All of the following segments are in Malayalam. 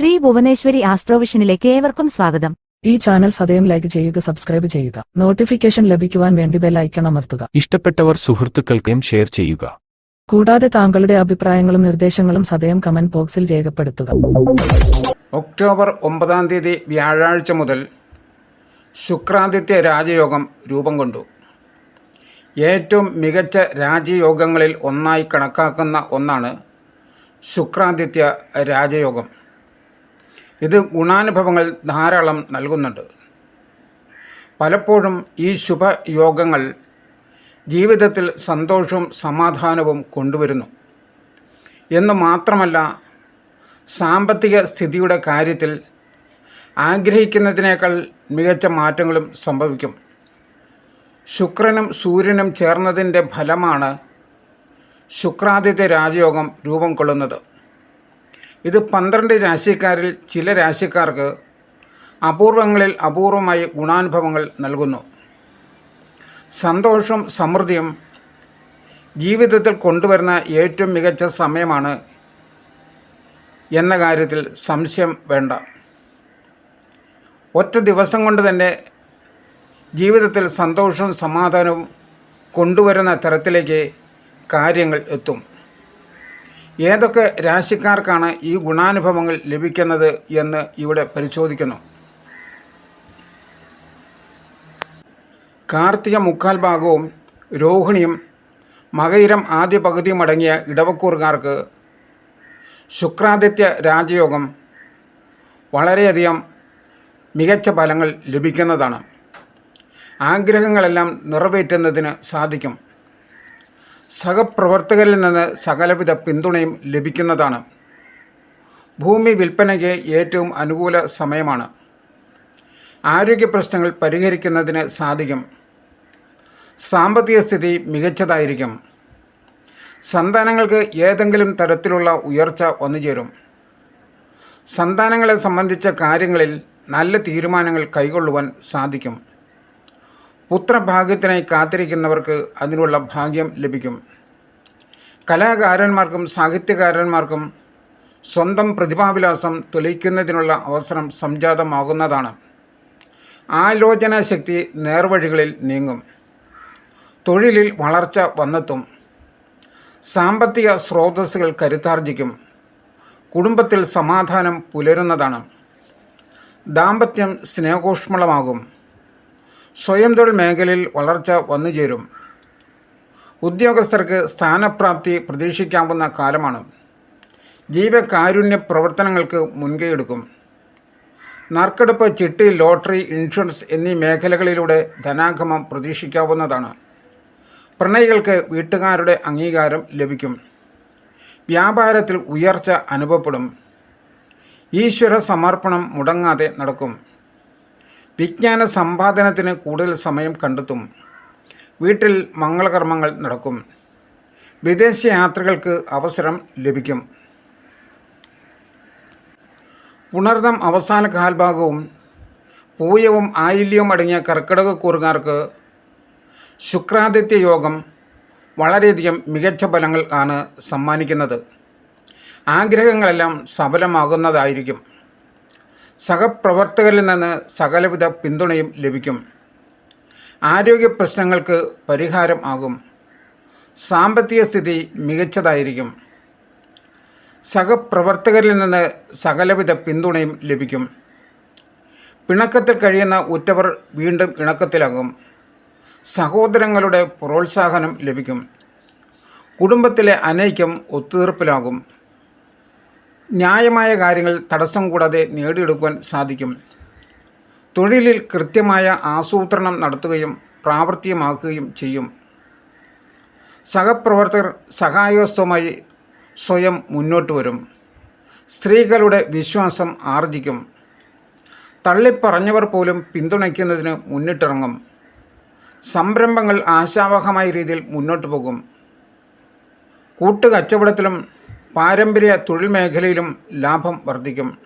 ശ്രീ ഭുവനേശ്വരി ആസ്ട്രോവിഷനിലേക്ക് ഏവർക്കും സ്വാഗതം. ഈ ചാനൽ സദയം ലൈക്ക് ചെയ്യുക സബ്സ്ക്രൈബ് ചെയ്യുക. നോട്ടിഫിക്കേഷൻ ലഭിക്കുവാൻ വേണ്ടി ബെൽ ഐക്കൺ അമർത്തുക. ഇഷ്ടപ്പെട്ടവർ സുഹൃത്തുക്കൾക്കും ഷെയർ ചെയ്യുക. കൂടാതെ താങ്കളുടെ അഭിപ്രായങ്ങളും നിർദ്ദേശങ്ങളും സദയം കമന്റ് ബോക്സിൽ രേഖപ്പെടുത്തുക. ഒക്ടോബർ ഒമ്പതാം തീയതി വ്യാഴാഴ്ച മുതൽ ശുക്രാദിത്യ രാജയോഗം രൂപം കൊണ്ടു. ഏറ്റവും മികച്ച രാജയോഗങ്ങളിൽ ഒന്നായി കണക്കാക്കുന്ന ഒന്നാണ് ശുക്രാദിത്യ രാജയോഗം. ഇത് ഗുണാനുഭവങ്ങൾ ധാരാളം നൽകുന്നുണ്ട്. പലപ്പോഴും ഈ ശുഭയോഗങ്ങൾ ജീവിതത്തിൽ സന്തോഷവും സമാധാനവും കൊണ്ടുവരുന്നു. എന്ന് മാത്രമല്ല സാമ്പത്തിക സ്ഥിതിയുടെ കാര്യത്തിൽ ആഗ്രഹിക്കുന്നതിനേക്കാൾ മികച്ച മാറ്റങ്ങളും സംഭവിക്കും. ശുക്രനും സൂര്യനും ചേർന്നതിന്റെ ഫലമാണ് ശുക്രാദിത്യ രാജയോഗം രൂപം കൊള്ളുന്നത്. ഇത് പന്ത്രണ്ട് രാശിക്കാരിൽ ചില രാശിക്കാർക്ക് അപൂർവങ്ങളിൽ അപൂർവമായി ഗുണാനുഭവങ്ങൾ നൽകുന്നു. സന്തോഷവും സമൃദ്ധിയും ജീവിതത്തിൽ കൊണ്ടുവരുന്ന ഏറ്റവും മികച്ച സമയമാണ് എന്ന കാര്യത്തിൽ സംശയം വേണ്ട. ഒറ്റ ദിവസം കൊണ്ട് തന്നെ ജീവിതത്തിൽ സന്തോഷവും സമാധാനവും കൊണ്ടുവരുന്ന തരത്തിലേക്ക് കാര്യങ്ങൾ എത്തും. ഏതൊക്കെ രാശിക്കാർക്കാണ് ഈ ഗുണാനുഭവങ്ങൾ ലഭിക്കുന്നത് എന്ന് ഇവിടെ പരിശോധിക്കുന്നു. കാർത്തിക മുക്കാൽ ഭാഗവും രോഹിണിയും മകയിരം ആദ്യ പകുതിയും അടങ്ങിയ ഇടവക്കൂറുകാർക്ക് ശുക്രാദിത്യ രാജയോഗം വളരെയധികം മികച്ച ഫലങ്ങൾ ലഭിക്കുന്നതാണ്. ആഗ്രഹങ്ങളെല്ലാം നിറവേറ്റുന്നതിന് സാധിക്കും. സഹപ്രവർത്തകരിൽ നിന്ന് സകലവിധ പിന്തുണയും ലഭിക്കുന്നതാണ്. ഭൂമി വിൽപ്പനയ്ക്ക് ഏറ്റവും അനുകൂല സമയമാണ്. ആരോഗ്യ പ്രശ്നങ്ങൾ പരിഹരിക്കുന്നതിന് സാധിക്കും. സാമ്പത്തിക സ്ഥിതി മികച്ചതായിരിക്കും. സന്താനങ്ങൾക്ക് ഏതെങ്കിലും തരത്തിലുള്ള ഉയർച്ച വന്നുചേരും. സന്താനങ്ങളെ സംബന്ധിച്ച കാര്യങ്ങളിൽ നല്ല തീരുമാനങ്ങൾ കൈകൊള്ളുവാൻ സാധിക്കും. പുത്രഭാഗ്യത്തിനായി കാത്തിരിക്കുന്നവർക്ക് അതിനുള്ള ഭാഗ്യം ലഭിക്കും. കലാകാരന്മാർക്കും സാഹിത്യകാരന്മാർക്കും സ്വന്തം പ്രതിഭാവിലാസം തെളിയിക്കുന്നതിനുള്ള അവസരം സംജാതമാകുന്നതാണ്. ആലോചനാശക്തി നേർവഴികളിൽ നീങ്ങും. തൊഴിലിൽ വളർച്ച വന്നെത്തും. സാമ്പത്തിക സ്രോതസ്സുകൾ കരുത്താർജിക്കും. കുടുംബത്തിൽ സമാധാനം പുലരുന്നതാണ്. ദാമ്പത്യം സ്നേഹോഷ്മളമാകും. സ്വയം തൊഴിൽ മേഖലയിൽ വളർച്ച വന്നുചേരും. ഉദ്യോഗസ്ഥർക്ക് സ്ഥാനപ്രാപ്തി പ്രതീക്ഷിക്കാവുന്ന കാലമാണ്. ജീവകാരുണ്യ പ്രവർത്തനങ്ങൾക്ക് മുൻകൈയെടുക്കും. നറുക്കെടുപ്പ് ചിട്ടി ലോട്ടറി ഇൻഷുറൻസ് എന്നീ മേഖലകളിലൂടെ ധനാഗമം പ്രതീക്ഷിക്കാവുന്നതാണ്. പ്രണയികൾക്ക് വീട്ടുകാരുടെ അംഗീകാരം ലഭിക്കും. വ്യാപാരത്തിൽ ഉയർച്ച അനുഭവപ്പെടും. ഈശ്വര സമർപ്പണം മുടങ്ങാതെ നടക്കും. വിജ്ഞാന സമ്പാദനത്തിന് കൂടുതൽ സമയം കണ്ടെത്തും. വീട്ടിൽ മംഗളകർമ്മങ്ങൾ നടക്കും. വിദേശ യാത്രകൾക്ക് അവസരം ലഭിക്കും. പുണർദം അവസാന കാൽഭാഗവും പൂയവും ആയില്യവും അടങ്ങിയ കർക്കിടക കൂറുകാർക്ക് ശുക്രാദിത്യ യോഗം വളരെയധികം മികച്ച ഫലങ്ങൾ ആണ് സമ്മാനിക്കുന്നത്. ആഗ്രഹങ്ങളെല്ലാം സഫലമാകുന്നതായിരിക്കും. സഹപ്രവർത്തകരിൽ നിന്ന് സകലവിധ പിന്തുണയും ലഭിക്കും. ആരോഗ്യ പ്രശ്നങ്ങൾക്ക് പരിഹാരം ആകും. സാമ്പത്തിക സ്ഥിതി മികച്ചതായിരിക്കും. സഹപ്രവർത്തകരിൽ നിന്ന് സകലവിധ പിന്തുണയും ലഭിക്കും. പിണക്കത്തിൽ കഴിയുന്ന ഉറ്റവർ വീണ്ടും ഇണക്കത്തിലാകും. സഹോദരങ്ങളുടെ പ്രോത്സാഹനം ലഭിക്കും. കുടുംബത്തിലെ അനൈക്യം ഒത്തുതീർപ്പിലാകും. ന്യായമായ കാര്യങ്ങൾ തടസ്സം കൂടാതെ നേടിയെടുക്കുവാൻ സാധിക്കും. തൊഴിലിൽ കൃത്യമായ ആസൂത്രണം നടത്തുകയും പ്രാവർത്തികമാക്കുകയും ചെയ്യും. സഹപ്രവർത്തകർ സഹായവസ്തുമായി സ്വയം മുന്നോട്ട് വരും. സ്ത്രീകളുടെ വിശ്വാസം ആർജിക്കും. തള്ളിപ്പറഞ്ഞവർ പോലും പിന്തുണയ്ക്കുന്നതിന് മുന്നിട്ടിറങ്ങും. സംരംഭങ്ങൾ ആശാവഹമായ രീതിയിൽ മുന്നോട്ട് പോകും. കൂട്ടുകച്ചവടത്തിലും പാരമ്പര്യ തൊഴിൽ മേഖലയിലും ലാഭം വർദ്ധിക്കും.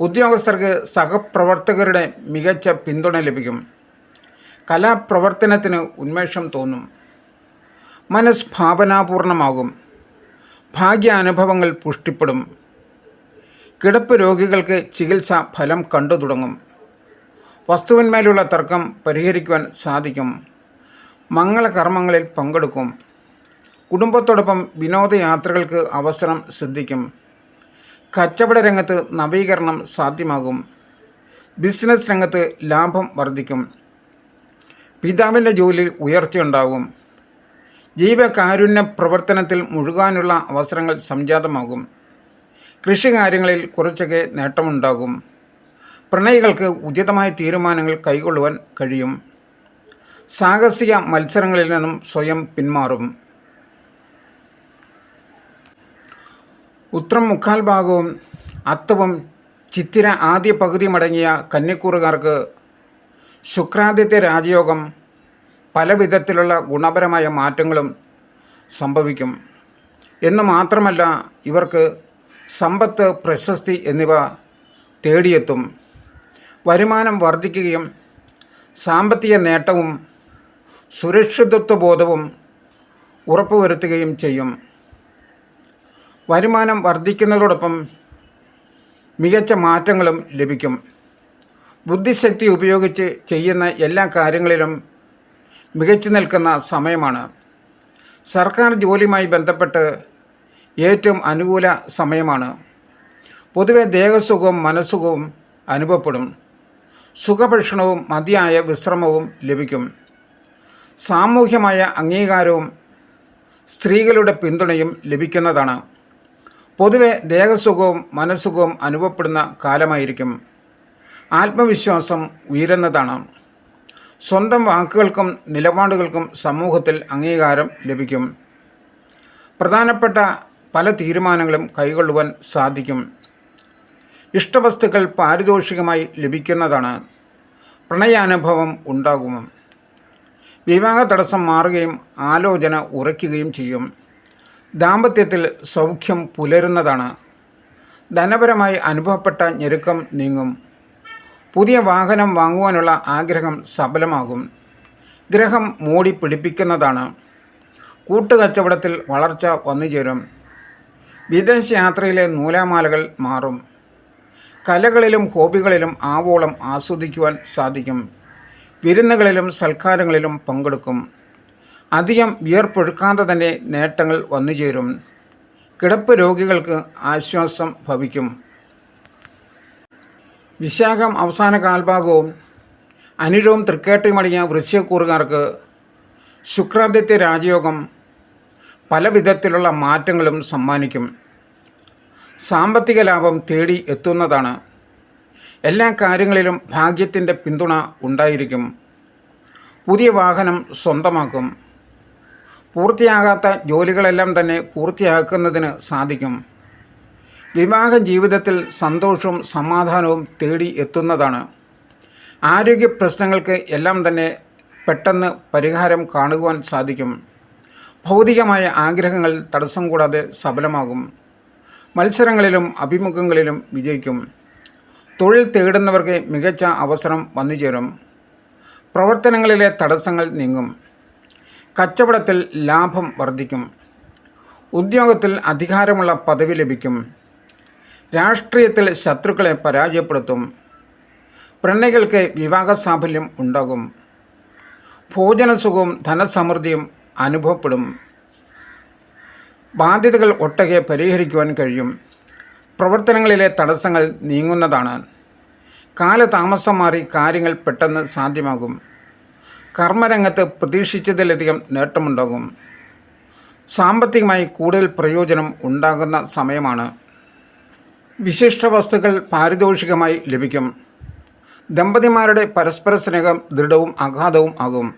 ഉദ്യോഗസ്ഥർക്ക് സഹപ്രവർത്തകരുടെ മികച്ച പിന്തുണ ലഭിക്കും. കലാപ്രവർത്തനത്തിന് ഉന്മേഷം തോന്നും. മനസ്സ് ഭാവനാപൂർണമാകും ഭാഗ്യാനുഭവങ്ങൾ പുഷ്ടിപ്പെടും. കിടപ്പ് രോഗികൾക്ക് ചികിത്സ ഫലം കണ്ടു തുടങ്ങും. വസ്തുവിന്മേലുള്ള തർക്കം പരിഹരിക്കുവാൻ സാധിക്കും. മംഗളകർമ്മങ്ങളിൽ പങ്കെടുക്കും. കുടുംബത്തോടൊപ്പം വിനോദയാത്രകൾക്ക് അവസരം സിദ്ധിക്കും. കച്ചവട രംഗത്ത് നവീകരണം സാധ്യമാകും. ബിസിനസ് രംഗത്ത് ലാഭം വർദ്ധിക്കും. പിതാവിന്റെ ജോലിയിൽ ഉയർച്ചയുണ്ടാകും. ജീവകാരുണ്യ പ്രവർത്തനത്തിൽ മുഴുകാനുള്ള അവസരങ്ങൾ സംജാതമാകും. കൃഷികാര്യങ്ങളിൽ കുറച്ചൊക്കെ നേട്ടമുണ്ടാകും. പ്രണയികൾക്ക് ഉചിതമായ തീരുമാനങ്ങൾ കൈക്കൊള്ളുവാൻ കഴിയും. സാഹസിക മത്സരങ്ങളിൽ നിന്നും സ്വയം പിന്മാറും. ഉത്രം മുക്കാൽ ഭാഗവും അത്തവും ചിത്തിര ആദ്യ പകുതിയുമടങ്ങിയ കന്നിക്കൂറുകാർക്ക് ശുക്രാദിത്യ രാജയോഗം പല വിധത്തിലുള്ള ഗുണപരമായ മാറ്റങ്ങളും സംഭവിക്കും. എന്ന് മാത്രമല്ല ഇവർക്ക് സമ്പത്ത് പ്രശസ്തി എന്നിവ തേടിയെത്തും. വരുമാനം വർദ്ധിക്കുകയും സാമ്പത്തിക നേട്ടവും സുരക്ഷിതത്വബോധവും ഉറപ്പുവരുത്തുകയും ചെയ്യും. വരുമാനം വർദ്ധിക്കുന്നതോടൊപ്പം മികച്ച മാറ്റങ്ങളും ലഭിക്കും. ബുദ്ധിശക്തി ഉപയോഗിച്ച് ചെയ്യുന്ന എല്ലാ കാര്യങ്ങളിലും മികച്ചു നിൽക്കുന്ന സമയമാണ്. സർക്കാർ ജോലിയുമായി ബന്ധപ്പെട്ട് ഏറ്റവും അനുകൂല സമയമാണ്. പൊതുവെ ദേഹസുഖവും മനസ്സുഖവും അനുഭവപ്പെടും. സുഖഭക്ഷണവും മതിയായ വിശ്രമവും ലഭിക്കും. സാമൂഹ്യമായ അംഗീകാരവും സ്ത്രീകളുടെ പിന്തുണയും ലഭിക്കുന്നതാണ്. പൊതുവെ ദേഹസുഖവും മനസ്സുഖവും അനുഭവപ്പെടുന്ന കാലമായിരിക്കും. ആത്മവിശ്വാസം ഉയരുന്നതാണ്. സ്വന്തം വാക്കുകൾക്കും നിലപാടുകൾക്കും സമൂഹത്തിൽ അംഗീകാരം ലഭിക്കും. പ്രധാനപ്പെട്ട പല തീരുമാനങ്ങളും കൈകൊള്ളുവാൻ സാധിക്കും. ഇഷ്ടവസ്തുക്കൾ പാരിതോഷികമായി ലഭിക്കുന്നതാണ്. പ്രണയാനുഭവം ഉണ്ടാകും. വിവാഹ തടസ്സം മാറുകയും ആലോചന ഉറയ്ക്കുകയും ചെയ്യും. ദാമ്പത്യത്തിൽ സൗഖ്യം പുലരുന്നതാണ്. ധനപരമായി അനുഭവപ്പെട്ട ഞെരുക്കം നീങ്ങും. പുതിയ വാഹനം വാങ്ങുവാനുള്ള ആഗ്രഹം സഫലമാകും ഗ്രഹം മൂടി പിടിപ്പിക്കുന്നതാണ്. കൂട്ടുകച്ചവടത്തിൽ വളർച്ച വന്നുചേരും. വിദേശയാത്രയിലെ നൂലാമാലകൾ മാറും. കലകളിലും ഹോബികളിലും ആവോളം ആസ്വദിക്കുവാൻ സാധിക്കും. വിരുന്നുകളിലും സൽക്കാരങ്ങളിലും പങ്കെടുക്കും. അധികം വിയർപ്പൊഴുക്കാതെ തന്നെ നേട്ടങ്ങൾ വന്നുചേരും കിടപ്പ് രോഗികൾക്ക് ആശ്വാസം ഭവിക്കും. വിശാഖം അവസാന കാൽഭാഗവും അനുരവും തൃക്കേട്ടയുമടങ്ങിയ വൃശ്ചികക്കൂറുകാർക്ക് ശുക്രാദിത്യ രാജയോഗം പല വിധത്തിലുള്ള മാറ്റങ്ങളും സമ്മാനിക്കും. സാമ്പത്തിക ലാഭം തേടി എത്തുന്നതാണ്. എല്ലാ കാര്യങ്ങളിലും ഭാഗ്യത്തിന്റെ പിന്തുണ ഉണ്ടായിരിക്കും. പുതിയ വാഹനം സ്വന്തമാക്കും. പൂർത്തിയാകാത്ത ജോലികളെല്ലാം തന്നെ പൂർത്തിയാക്കുന്നതിന് സാധിക്കും. വിവാഹ ജീവിതത്തിൽ സന്തോഷവും സമാധാനവും തേടി എത്തുന്നതാണ്. ആരോഗ്യ പ്രശ്നങ്ങൾക്ക് എല്ലാം തന്നെ പെട്ടെന്ന് പരിഹാരം കാണുവാൻ സാധിക്കും. ഭൗതികമായ ആഗ്രഹങ്ങൾ തടസ്സം കൂടാതെ സഫലമാകും മത്സരങ്ങളിലും അഭിമുഖങ്ങളിലും വിജയിക്കും. തൊഴിൽ തേടുന്നവർക്ക് മികച്ച അവസരം വന്നുചേരും. പ്രവർത്തനങ്ങളിലെ തടസ്സങ്ങൾ നീങ്ങും. കച്ചവടത്തിൽ ലാഭം വർദ്ധിക്കും. ഉദ്യോഗത്തിൽ അധികാരമുള്ള പദവി ലഭിക്കും. രാഷ്ട്രീയത്തിൽ ശത്രുക്കളെ പരാജയപ്പെടുത്തും. പ്രണയികൾക്ക് വിവാഹ സാഫല്യം ഉണ്ടാകും. ഭോജനസുഖവും ധനസമൃദ്ധിയും അനുഭവപ്പെടും. ബാധ്യതകൾ ഒട്ടകെ പരിഹരിക്കുവാൻ കഴിയും. പ്രവർത്തനങ്ങളിലെ തടസ്സങ്ങൾ നീങ്ങുന്നതാണ്. കാലതാമസം മാറി കാര്യങ്ങൾ പെട്ടെന്ന് സാധ്യമാകും. കർമ്മരംഗത്ത് പ്രതീക്ഷിച്ചതിലധികം നേട്ടമുണ്ടാകും. സാമ്പത്തികമായി കൂടുതൽ പ്രയോജനം ഉണ്ടാകുന്ന സമയമാണ്. വിശിഷ്ട വസ്തുക്കൾ പാരിതോഷികമായി ലഭിക്കും. ദമ്പതിമാരുടെ പരസ്പര സ്നേഹം ദൃഢവും അഗാധവും ആകും.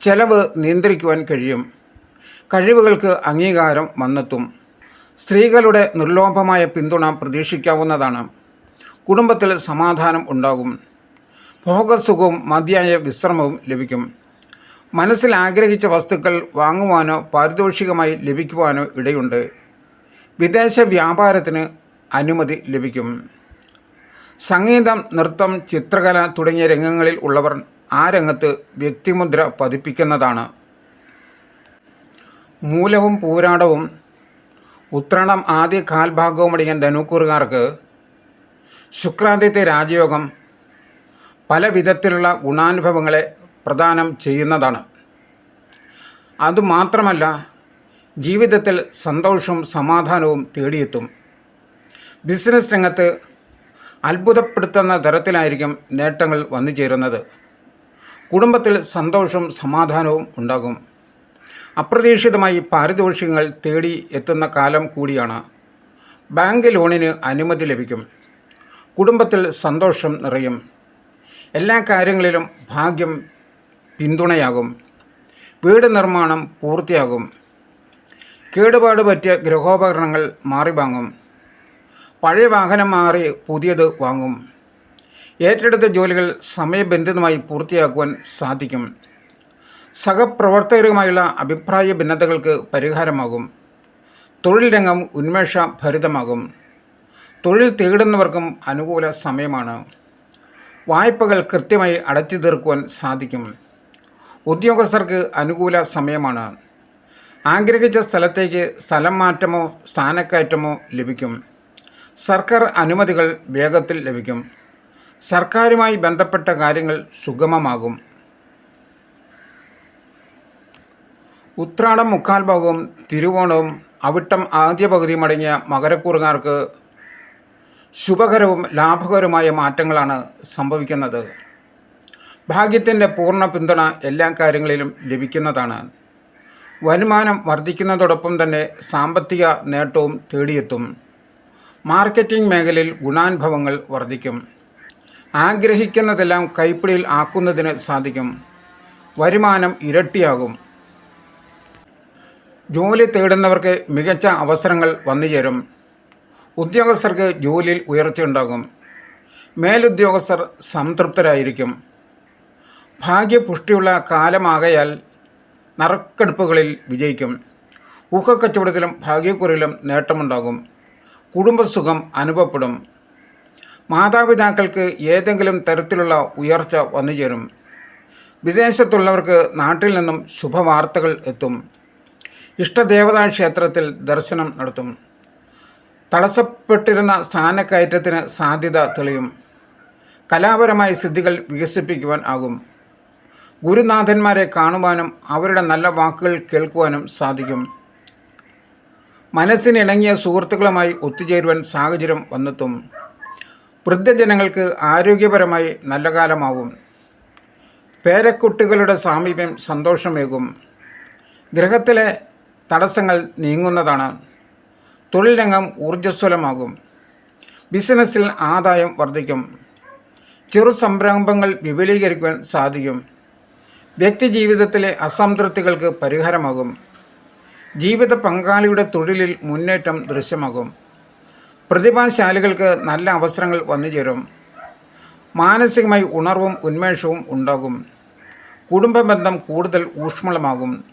ചെലവ് നിയന്ത്രിക്കുവാൻ കഴിയും. കഴിവുകൾക്ക് അംഗീകാരം വന്നെത്തും. സ്ത്രീകളുടെ നിർലോഭമായ പിന്തുണ പ്രതീക്ഷിക്കാവുന്നതാണ്. കുടുംബത്തിൽ സമാധാനം ഉണ്ടാകും. ഭോഗസുഖവും മതിയായ വിശ്രമവും ലഭിക്കും. മനസ്സിൽ ആഗ്രഹിച്ച വസ്തുക്കൾ വാങ്ങുവാനോ പാരിതോഷികമായി ലഭിക്കുവാനോ ഇടയുണ്ട്. വിദേശ വ്യാപാരത്തിന് അനുമതി ലഭിക്കും. സംഗീതം നൃത്തം ചിത്രകല തുടങ്ങിയ രംഗങ്ങളിൽ ഉള്ളവർ ആ രംഗത്ത് വ്യക്തിമുദ്ര പതിപ്പിക്കുന്നതാണ്. മൂലവും പൂരാടവും ഉത്രണം ആദ്യ കാൽഭാഗവുമടങ്ങിയ ധനുക്കൂറുകാർക്ക് ശുക്രാദിത്യ രാജയോഗം പല വിധത്തിലുള്ള ഗുണാനുഭവങ്ങളെ പ്രദാനം ചെയ്യുന്നതാണ്. അതുമാത്രമല്ല ജീവിതത്തിൽ സന്തോഷവും സമാധാനവും തേടിയെത്തും. ബിസിനസ് രംഗത്ത് അത്ഭുതപ്പെടുത്തുന്ന തരത്തിലായിരിക്കും നേട്ടങ്ങൾ വന്നു ചേരുന്നത്. കുടുംബത്തിൽ സന്തോഷവും സമാധാനവും ഉണ്ടാകും. അപ്രതീക്ഷിതമായി പാരിതോഷികങ്ങൾ തേടി എത്തുന്ന കാലം കൂടിയാണ്. ബാങ്ക് ലോണിന് അനുമതി ലഭിക്കും. കുടുംബത്തിൽ സന്തോഷം നിറയും. എല്ലാ കാര്യങ്ങളിലും ഭാഗ്യം പിന്തുണയാകും. വീട് നിർമ്മാണം പൂർത്തിയാകും. കേടുപാട് പറ്റിയ ഗൃഹോപകരണങ്ങൾ മാറി വാങ്ങും പഴയ വാഹനം മാറി പുതിയത് വാങ്ങും. ഏറ്റെടുത്ത ജോലികൾ സമയബന്ധിതമായി പൂർത്തിയാക്കുവാൻ സാധിക്കും. സഹപ്രവർത്തകരുമായുള്ള അഭിപ്രായ ഭിന്നതകൾക്ക് പരിഹാരമാകും. തൊഴിൽ രംഗം ഉന്മേഷഭരിതമാകും. തൊഴിൽ തേടുന്നവർക്കും അനുകൂല സമയമാണ്. വായ്പകൾ കൃത്യമായി അടച്ചു തീർക്കുവാൻ സാധിക്കും. ഉദ്യോഗസ്ഥർക്ക് അനുകൂല സമയമാണ്. ആഗ്രഹിച്ച സ്ഥലത്തേക്ക് സ്ഥലം മാറ്റമോ സ്ഥാനക്കയറ്റമോ ലഭിക്കും. സർക്കാർ അനുമതികൾ വേഗത്തിൽ ലഭിക്കും. സർക്കാരുമായി ബന്ധപ്പെട്ട കാര്യങ്ങൾ സുഗമമാകും. ഉത്രാടം മുക്കാൽ ഭാഗവും തിരുവോണവും അവിട്ടം ആദ്യ പകുതിയും അടങ്ങിയ മകരക്കൂറുകാർക്ക് ശുഭകരവും ലാഭകരവുമായ മാറ്റങ്ങളാണ് സംഭവിക്കുന്നത്. ഭാഗ്യത്തിന്റെ പൂർണ പിന്തുണ എല്ലാ കാര്യങ്ങളിലും ലഭിക്കുന്നതാണ്. വരുമാനം വർദ്ധിക്കുന്നതോടൊപ്പം തന്നെ സാമ്പത്തിക നേട്ടവും തേടിയെത്തും. മാർക്കറ്റിംഗ് മേഖലയിൽ ഗുണാനുഭവങ്ങൾ വർദ്ധിക്കും. ആഗ്രഹിക്കുന്നതെല്ലാം കൈപ്പിടിയിൽ ആക്കുന്നതിന് സാധിക്കും. വരുമാനം ഇരട്ടിയാകും. ജോലി തേടുന്നവർക്ക് മികച്ച അവസരങ്ങൾ വന്നുചേരും. ഉദ്യോഗസ്ഥർക്ക് ജോലിയിൽ ഉയർച്ചയുണ്ടാകും മേലുദ്യോഗസ്ഥർ സംതൃപ്തരായിരിക്കും. ഭാഗ്യപുഷ്ടിയുള്ള കാലമാകയാൽ നറുക്കെടുപ്പുകളിൽ വിജയിക്കും. ഊഹക്കച്ചവടത്തിലും ഭാഗ്യക്കുറിയിലും നേട്ടമുണ്ടാകും. കുടുംബസുഖം അനുഭവപ്പെടും. മാതാപിതാക്കൾക്ക് ഏതെങ്കിലും തരത്തിലുള്ള ഉയർച്ച വന്നുചേരും. വിദേശത്തുള്ളവർക്ക് നാട്ടിൽ നിന്നും ശുഭവാർത്തകൾ എത്തും. ഇഷ്ടദേവതാ ക്ഷേത്രത്തിൽ ദർശനം നടത്തും. തടസ്സപ്പെട്ടിരുന്ന സ്ഥാനക്കയറ്റത്തിന് സാധ്യത തെളിയും. കലാപരമായ സിദ്ധികൾ വികസിപ്പിക്കുവാൻ ആകും. ഗുരുനാഥന്മാരെ കാണുവാനും അവരുടെ നല്ല വാക്കുകൾ കേൾക്കുവാനും സാധിക്കും. മനസ്സിനിണങ്ങിയ സുഹൃത്തുക്കളുമായി ഒത്തുചേരുവാൻ സാഹചര്യം വന്നെത്തും. വൃദ്ധജനങ്ങൾക്ക് ആരോഗ്യപരമായി നല്ല കാലമാവും പേരക്കുട്ടികളുടെ സാമീപ്യം സന്തോഷമേകും. ഗ്രഹത്തിലെ തടസ്സങ്ങൾ നീങ്ങുന്നതാണ്. തൊഴിൽ രംഗം ഊർജസ്വലമാകും. ബിസിനസ്സിൽ ആദായം വർദ്ധിക്കും. ചെറു സംരംഭങ്ങൾ വിപുലീകരിക്കുവാൻ സാധിക്കും. വ്യക്തിജീവിതത്തിലെ അസംതൃപ്തികൾക്ക് പരിഹാരമാകും. ജീവിത പങ്കാളിയുടെ തൊഴിലിൽ മുന്നേറ്റം ദൃശ്യമാകും. പ്രതിഭാശാലികൾക്ക് നല്ല അവസരങ്ങൾ വന്നുചേരും. മാനസികമായി ഉണർവും ഉന്മേഷവും ഉണ്ടാകും. കുടുംബബന്ധം കൂടുതൽ ഊഷ്മളമാകും.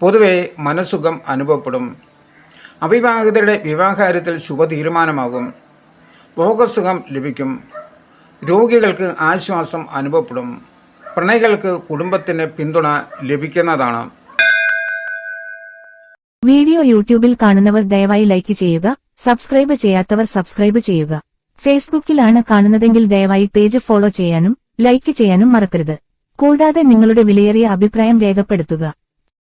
പൊതുവെ മനസുഖം അനുഭവപ്പെടും. അവിവാഹിതരുടെ വിവാഹകാര്യത്തിൽ ശുഭതീരുമാനമാകും. ഭോഗസുഖം ലഭിക്കും. രോഗികൾക്ക് ആശ്വാസം അനുഭവപ്പെടും. പ്രണയികൾക്ക് കുടുംബത്തിന് പിന്തുണ ലഭിക്കുന്നതാണ്. വീഡിയോ യൂട്യൂബിൽ കാണുന്നവർ ദയവായി ലൈക്ക് ചെയ്യുക സബ്സ്ക്രൈബ് ചെയ്യാത്തവർ സബ്സ്ക്രൈബ് ചെയ്യുക. ഫേസ്ബുക്കിലാണ് കാണുന്നതെങ്കിൽ ദയവായി പേജ് ഫോളോ ചെയ്യാനും ലൈക്ക് ചെയ്യാനും മറക്കരുത്. കൂടാതെ നിങ്ങളുടെ വിലയേറിയ അഭിപ്രായം രേഖപ്പെടുത്തുക.